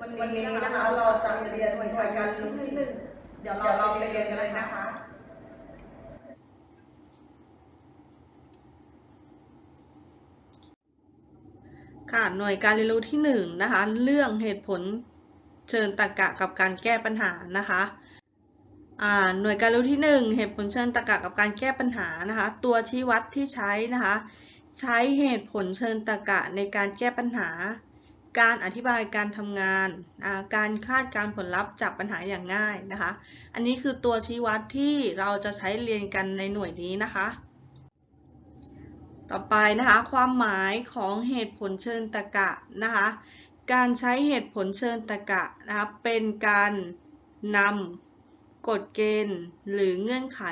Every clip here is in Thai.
วันนี้นะคะเราจะเรียนหน่วยการเรียนรู้ที่หนึ่งเดี๋ยวเราไปเรียนกันเลยนะคะค่ะหน่วยการเรียนรู้ที่หนึ่งนะคะเรื่องเหตุผลเชิญตรรกะกับการแก้ปัญหานะคะอ่าหน่วยการเรียนรู้ที่หนึ่งเหตุผลเชิญตรรกะกับการแก้ปัญหานะคะตัวชี้วัดที่ใช้นะคะใช้เหตุผลเชิญตรรกะในการแก้ปัญหา การอธิบายการทำงาน การคาดการผลลัพธ์จากปัญหาอย่างง่ายนะคะ อันนี้คือตัวชี้วัดที่เราจะใช้เรียนกันในหน่วยนี้นะคะ ต่อไปนะคะ ความหมายของเหตุผลเชิญตรรกะนะคะ การใช้เหตุผลเชิญตรรกะนะคะเป็นการนำกฎเกณฑ์ หรือเงื่อนไข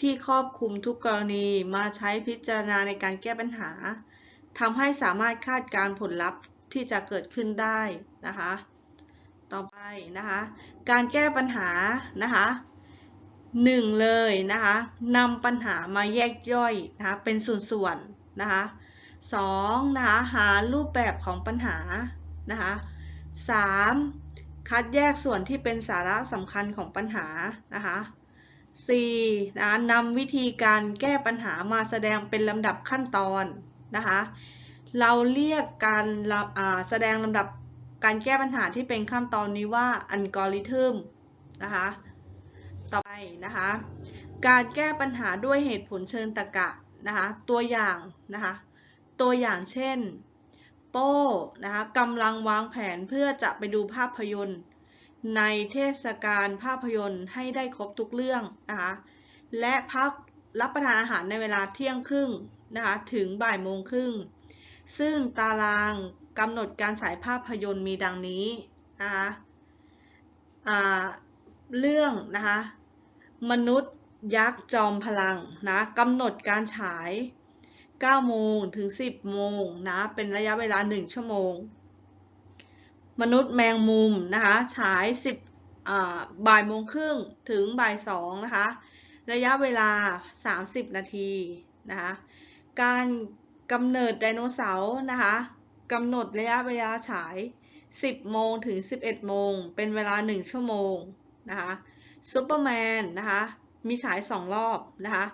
ที่ครอบคลุมทุกกรณีมาใช้พิจารณาในการแก้ปัญหาทำให้สามารถคาดการผลลัพธ์ ที่จะเกิดขึ้นได้นะคะ ต่อไปนะคะ การแก้ปัญหานะคะหนึ่งเลยนะคะนำปัญหามาแยกย่อยนะคะเป็นส่วนๆนะคะสองนะคะหารูปแบบของปัญหานะคะสามคัดแยกส่วนที่เป็นสาระสำคัญของปัญหานะคะสี่นะคะนำวิธีการแก้ปัญหามาแสดงเป็นลำดับขั้นตอนนะคะ เราเรียกการแสดงลำดับการแก้ปัญหาที่เป็นขั้นตอนนี้ว่าอัลกอริทึมนะคะ ต่อไปนะคะ การแก้ปัญหาด้วยเหตุผลเชิญตรรกะนะคะ ตัวอย่างนะคะ ตัวอย่างเช่น โป้นะคะกำลังวางแผนเพื่อจะไปดูภาพยนตร์ ในเทศกาลภาพยนตร์ให้ได้ครบทุกเรื่องนะคะ และพักรับประทานอาหารในเวลาเที่ยงครึ่งนะคะ ถึงบ่ายโมงครึ่ง ซึ่งตารางกำหนดการฉายภาพยนตร์มีดังนี้นะคะเรื่องนะคะมนุษย์ยักษ์จอมพลังนะกำหนดการฉาย 9 โมงถึง 10 โมงนะเป็นระยะเวลา 1 ชั่วโมง มนุษย์แมงมุมนะคะฉาย 10บ่ายโมงครึ่งถึงบ่าย2นะคะระยะเวลา 30 นาทีนะคะการ กำเนิดไดโนเสาร์นะคะกำหนดระยะเวลาฉาย 10 โมงถึง 11 โมง เป็นเวลา 1 ชั่วโมงนะคะซูเปอร์แมนนะคะมีฉาย 2 รอบนะคะ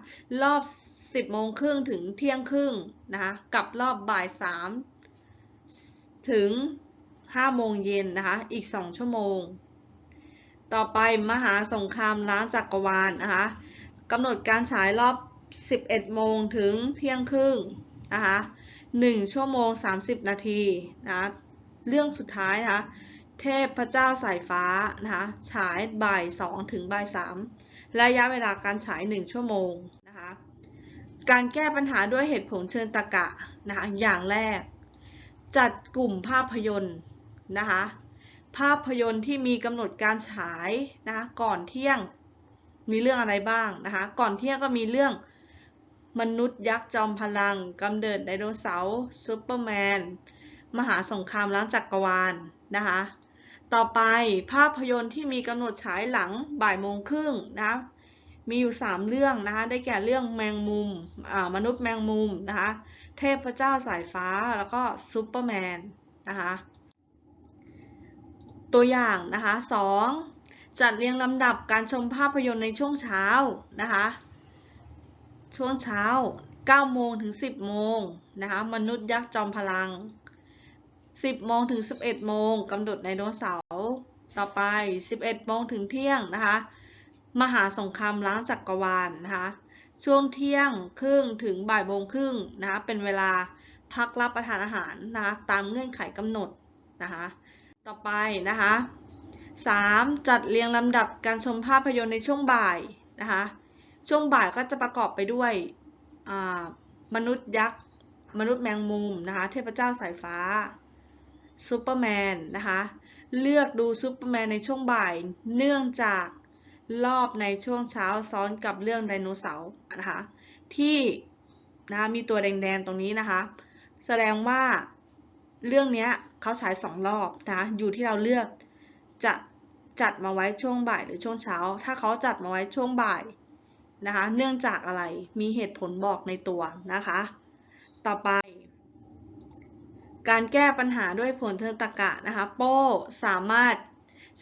รอบ 10 โมงครึ่งถึงเที่ยงครึ่งนะคะกับรอบบ่าย 3 ถึง 5 โมงเย็นนะคะอีก 2 ชั่วโมง ต่อไปมหาสงครามล้างจักรวาลนะคะกำหนดการฉายรอบ 11 โมงถึงเที่ยงครึ่ง นะคะ1ชั่วโมง 30 นาทีนะเรื่องสุดท้ายนะคะเทพพระเจ้าสายฟ้านะคะฉายบ่าย2ถึงบ่าย3ระยะเวลาการฉาย 1 ชั่วโมงนะคะการแก้ปัญหาด้วยเหตุผลเชิญตรรกะนะคะอย่างแรก จัดกลุ่มภาพยนตร์นะคะภาพยนตร์ที่มีกำหนดการฉายนะคะก่อนเที่ยงมีเรื่องอะไรบ้างนะคะก่อนเที่ยงก็มีเรื่อง มนุษย์ยักษ์จอมพลัง กำเนิดไดโนเสาร์ซูเปอร์แมน มหาสงครามล้างจักรวาลนะคะ ต่อไปภาพยนตร์ที่มีกำหนดฉายหลังบ่ายโมงครึ่งนะะมีอยู่ 3 เรื่องนะคะ ได้แก่เรื่องแมงมุมมนุษย์แมงมุมนะคะ เทพเจ้าสายฟ้า แล้วก็ซูเปอร์แมนนะคะ ตัวอย่างนะคะ 2. จัดเรียงลำดับการชมภาพยนตร์ในช่วงเช้านะคะ ช่วงเช้า 9 โมงถึง 10 โมงนะคะ มนุษย์ยักษ์จอมพลัง 10 โมงถึง 11 โมงกำหนดไดโนเสาร์ต่อไป 11 โมงถึงเที่ยงนะคะ มหาสงครามล้างจักรวาลนะคะ ช่วงเที่ยงครึ่งถึงบ่ายโมงครึ่งนะคะ เป็นเวลาพักรับประทานอาหารนะคะ ตามเงื่อนไขกำหนดนะคะ ต่อไปนะคะ 3. จัดเรียงลำดับการชมภาพยนตร์ในช่วงบ่ายนะคะ ช่วงบ่ายก็จะประกอบไปด้วยมนุษย์ยักษ์ มนุษย์แมงมุมนะคะ เทพเจ้าสายฟ้าซูเปอร์แมนนะคะ เลือกดูซูเปอร์แมนในช่วงบ่าย เนื่องจากรอบในช่วงเช้าซ้อนกับเรื่องไดโนเสาร์นะคะ ที่นะมีตัวแดงๆตรงนี้นะคะ แสดงว่าเรื่องนี้เขาฉายสองรอบนะอยู่ที่เราเลือกจะจัดมาไว้ช่วงบ่ายหรือช่วงเช้า ถ้าเขาจัดมาไว้ช่วงบ่าย นะคะ เนื่องจากอะไร มีเหตุผลบอกในตัวนะคะ ต่อไป การแก้ปัญหาด้วยผลเชิงตรรกะนะคะ โป้สามารถ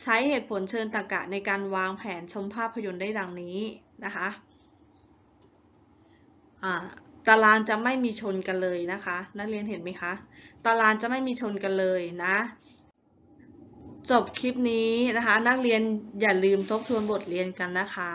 ใช้เหตุผลเชิงตรรกะในการวางแผนชมภาพยนตร์ได้ดังนี้นะคะตารางจะไม่มีชนกันเลยนะคะ นักเรียนเห็นไหมคะ ตารางจะไม่มีชนกันเลยนะ จบคลิปนี้นะคะ นักเรียนอย่าลืมทบทวนบทเรียนกันนะคะ